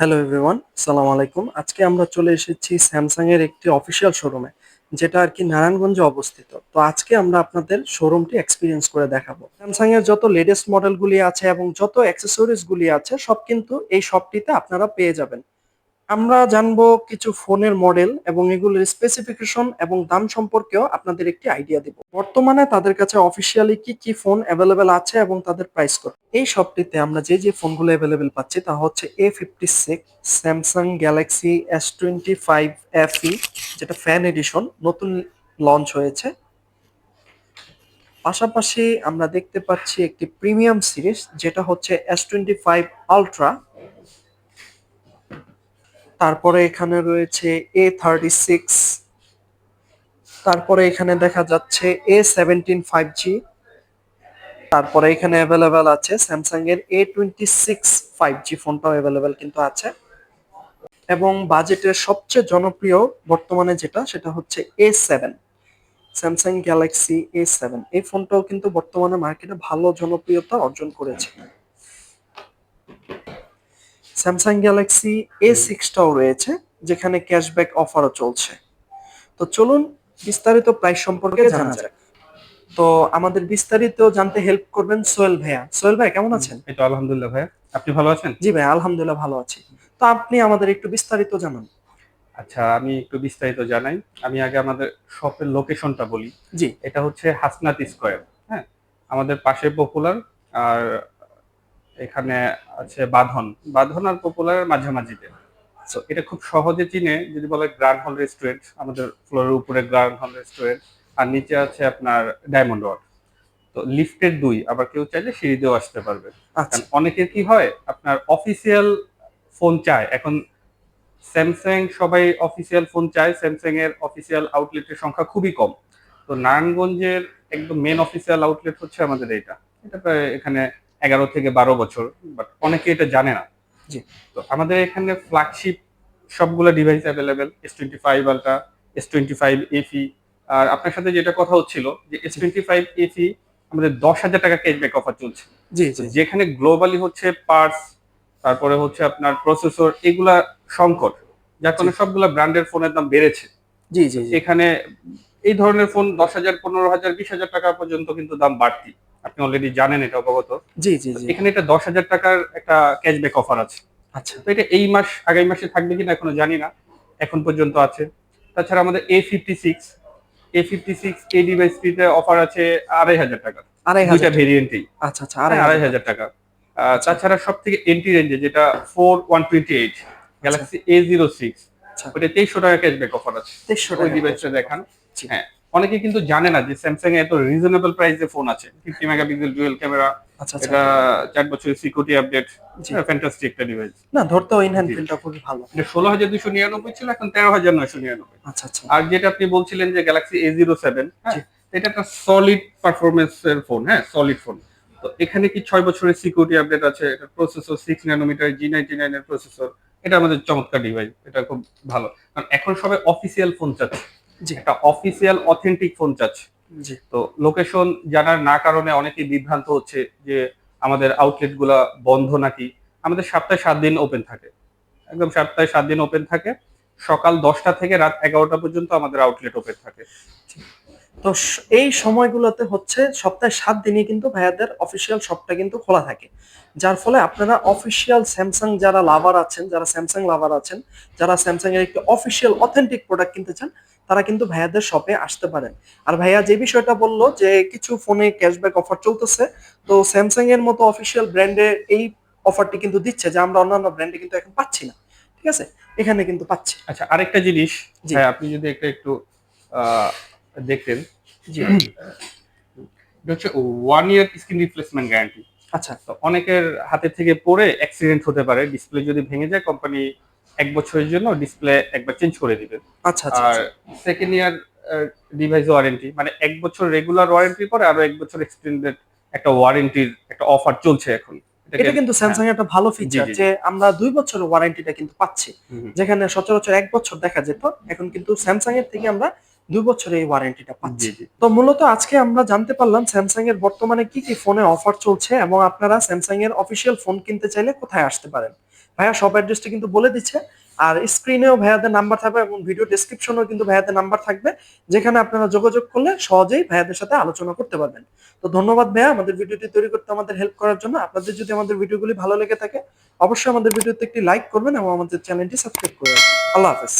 Hello everyone সালাম আলাইকুম আজকে আমরা চলে এসেছি স্যামসাং এর একটি অফিসিয়াল শোরুমে যেটা আর কি নারায়ণগঞ্জে অবস্থিত। তো আজকে আমরা আপনাদের শোরুমটি এক্সপিরিয়েন্স করে দেখাবো। স্যামসাং এর যত লেটেস্ট মডেলগুলি আছে এবং যত অ্যাক্সেসরিজগুলি আছে, সব কিন্তু এই শপটিতে আপনারা পেয়ে যাবেন। আমরা জানব কিছু ফোনের মডেল এবং এগুলোর স্পেসিফিকেশন এবং দাম সম্পর্কেও আপনাদের একটি আইডিয়া দিব। বর্তমানে তাদের কাছে অফিসিয়ালি কি কি ফোন অ্যাভেলেবেল আছে এবং তাদের প্রাইস কত? এই শপটিতে আমরা যে যে ফোনগুলো অ্যাভেলেবেল পাচ্ছি তা হচ্ছে A fifty six Samsung Galaxy S twenty five FE যেটা ফ্যান এডিশন নতুন লঞ্চ হয়েছে। পাশাপাশি আমরা দেখতে পাচ্ছি একটি প্রিমিয়াম সিরিজ যেটা হচ্ছে এস টোয়েন্টি ফাইভ আলট্রা তারপরে এখানে রয়েছে এ থার্টি সিক্স তারপরে এখানে দেখা যাচ্ছে এ সেভেন্টিন ফাইভ জি তারপরে এখানে অ্যাভেলেবেল আছে স্যামসাং এর A twenty six five G ফোনটাও অ্যাভেলেবেল কিন্তু আছে। এবং বাজেটের সবচেয়ে জনপ্রিয় বর্তমানে যেটা, সেটা হচ্ছে A seven Samsung Galaxy A seven এই ফোনটাও কিন্তু বর্তমানে মার্কেটে ভালো জনপ্রিয়তা অর্জন করেছে। স্যামসাং গ্যালাক্সি এ সিক্সটাও রয়েছে যেখানে ক্যাশব্যাক অফারও চলছে। তো চলুন বিস্তারিত প্রাইস সম্পর্কে জানা যাক। তো আমাদের বিস্তারিত জানতে হেল্প করবেন সোহেল ভাইয়া। সোহেল ভাই কেমন আছেন? এই তো আলহামদুলিল্লাহ ভাই আপনি ভালো আছেন? জি ভাই আলহামদুলিল্লাহ ভালো আছি। তো আপনি আমাদের একটু বিস্তারিত জানান। আচ্ছা আমি একটু বিস্তারিত জানাই। আমি আগে আমাদের শপের লোকেশনটা বলি। জি। এটা হচ্ছে হাসনাত স্কোয়ার হ্যাঁ? আমাদের পাশে পপুলার আর এখানে আছে বাঁধন। বাঁধন আর পপুলারের মাঝামাঝিতে। তো এটা খুব সহজে চিনে যদি বলে গ্র্যান্ড হল রেস্টুরেন্ট আমাদের ফ্লোরের উপরে গ্র্যান্ড হল রেস্টুরেন্ট আর নিচে আছে আপনার ডায়মন্ড ওয়ার্ড তো লিফটের দুই আবার কেউ চাইলে সিঁড়ি দিয়েও আসতে পারবে। আচ্ছা। অনেকের কি হয় আপনার অফিসিয়াল ফোন চায়। এখন স্যামসাং সবাই অফিসিয়াল ফোন চায় স্যামসাং এর অফিসিয়াল আউটলেটের সংখ্যা খুবই কম। তো নারায়ণগঞ্জের একদম মেন অফিসিয়াল আউটলেট হচ্ছে আমাদের এটা এটা প্রায় এখানে এগারো থেকে বারো বছর বাট অনেকে এটা জানে না। জি। তো আমাদের এখানে ফ্ল্যাগশিপ সবগুলো device available S twenty five ultra S twenty five FE আর আপনার সাথে যেটা কথা হচ্ছিল যে এস টোয়েন্টি ফাইভ এফি আমাদের দশ হাজার টাকা ক্যাশব্যাক অফার চলছে। জি যেখানে গ্লোবালি হচ্ছে পার্টস তারপরে হচ্ছে আপনার প্রসেসর এগুলা সংকট যার কারণে সবগুলা ব্র্যান্ডের ফোনের দাম বেড়েছে। জি জি এখানে এই ধরনের ফোন দশ হাজার পনেরো হাজার বিশ হাজার টাকা পর্যন্ত কিন্তু দাম বাড়তি। আপনি অলরেডি জানেন এটা অবগত। জি জি জি। এখানে এটা দশ হাজার টাকার একটা ক্যাশব্যাক অফার আছে। আচ্ছা। তো এটা এই মাস আগামী মাসে থাকবে কিনা এখনও জানি না। এখন পর্যন্ত আছে। তাছাড়া আমাদের A fifty six A fifty six এই ডিভাইসটিতে অফার আছে আড়াই হাজার টাকা। আড়াই হাজার ভেরিয়েন্টেই আচ্ছা আচ্ছা আড়াই হাজার টাকা। আহ, তাছাড়া সব থেকে এন্ট্রি রেঞ্জে যেটা four one twenty eight Galaxy A zero six আচ্ছা। ওটা তেইশশো টাকা ক্যাশব্যাক অফার আছে। তেইশশো ওই ডিভাইসটা দেখান। হ্যাঁ। অনেকে কিন্তু জানে না যে স্যামসাং এ এত রিজনেবল প্রাইসে ফোন আছে। ফিফটি মেগাপিক্সেল ডুয়েল ক্যামেরা এটা চার বছরের সিকিউরিটি আপডেট ফ্যান্টাস্টিক একটা ডিভাইস না ধরতেও ইন হ্যান্ড জি। খুবই ভালো। এটা ষোলো হাজার দুশো নিরানব্বই ছিল এখন তেরো হাজার নয়শো নিরানব্বই। আচ্ছা আচ্ছা। আর যেটা আপনি বলছিলেন যে গ্যালাক্সি এ জিরো সেভেন। এটা একটা সলিড ফোন হ্যাঁ সলিড ফোন তো এখানে কি ছয় বছরের সিকিউরিটি আপডেট আছে? এটা processor six nanometer G ninety nine এর প্রসেসর এটা আমাদের চমৎকার ডিভাইস এটা খুব ভালো। কারণ এখন সবাই অফিসিয়াল ফোন চাচ্ছে। একটা অফিসিয়াল অথেন্টিক ফোন চাচ্ছে তো লোকেশন জানার না কারণে অনেকে বিভ্রান্ত হচ্ছে যে আমাদের আউটলেটগুলা বন্ধ নাকি। আমাদের সপ্তাহে সাত দিন ওপেন থাকে। একদম সপ্তাহে সাত দিন ওপেন থাকে। সকাল দশটা থেকে রাত এগারোটা পর্যন্ত আমাদের আউটলেট ওপেন থাকে। তো এই সময়গুলোতে হচ্ছে সপ্তাহে সাত দিনই কিন্তু ভাইয়াদের অফিসিয়াল শপটা কিন্তু খোলা থাকে। যার ফলে আপনারা অফিসিয়াল স্যামসাং যারা লাভার আছেন যারা স্যামসাং লাভার আছেন যারা স্যামসাং এর একটি অফিসিয়াল অথেন্টিক প্রোডাক্ট কিনতে চান তারা কিন্তু ভাইয়াদের শপে আসতে পারেন। আর ভাইয়া যে বিষয়টা বলল যে কিছু ফোনে ক্যাশব্যাক অফার চলতেছে তো স্যামসাং এর মতো অফিসিয়াল ব্র্যান্ডে এই অফারটি কিন্তু দিচ্ছে যে আমরা অন্যান্য ব্র্যান্ডে কিন্তু এখন পাচ্ছি না। ঠিক আছে? এখানে কিন্তু পাচ্ছি। আচ্ছা আরেকটা জিনিস। হ্যাঁ আপনি যদি একটা একটু আহ, দেখতেন হচ্ছে one year screen replacement guarantee আচ্ছা। তো অনেকের হাতে থেকে পড়ে অ্যাক্সিডেন্ট হতে পারে ডিসপ্লে যদি ভেঙে যায় কোম্পানি এক বছরের জন্য ডিসপ্লে একবার চেঞ্জ করে দিবে। আচ্ছা আচ্ছা আর সেকেন্ড ইয়ার ডিভাইস ওয়ারেন্টি মানে এক বছর রেগুলার ওয়ারেন্টির পরে আরও এক বছর এক্সটেন্ডেড একটা ওয়ারেন্টির একটা অফার চলছে এখন। এটা কিন্তু স্যামসাং এর একটা ভালো ফিচার। যে আমরা দুই বছরের ওয়ারেন্টিটা কিন্তু পাচ্ছি। যেখানে সচরাচর এক বছর দেখা যেত এখন কিন্তু স্যামসাং এর থেকে আমরা দুই বছরের এই ওয়ারেন্টিটা পাচ্ছি। তো মূলত আজকে আমরা জানতে পারলাম স্যামসাং এর বর্তমানে কি কি ফোনে অফার চলছে এবং আপনারা স্যামসাং এর অফিসিয়াল ফোন কিনতে চাইলে কোথায় আসতে পারেন। ভাইয়া সব অ্যাড্রেসটা কিন্তু বলে দিচ্ছে। আর স্ক্রিনেও ভাইয়াদের নাম্বার থাকবে এবং ভিডিও ডেসক্রিপশনেও কিন্তু ভাইয়াদের নাম্বার থাকবে যেখানে আপনারা যোগাযোগ করলে সহজেই ভাইয়াদের সাথে আলোচনা করতে পারবেন। তো ধন্যবাদ ভাইয়া আমাদের ভিডিওটি তৈরি করতে আমাদের হেল্প করার জন্য। আপনাদের যদি আমাদের ভিডিওগুলি ভালো লেগে থাকে অবশ্যই আমাদের ভিডিওতে একটি লাইক করবেন এবং আমাদের চ্যানেলটি সাবস্ক্রাইব করবেন আল্লাহ হাফেজ।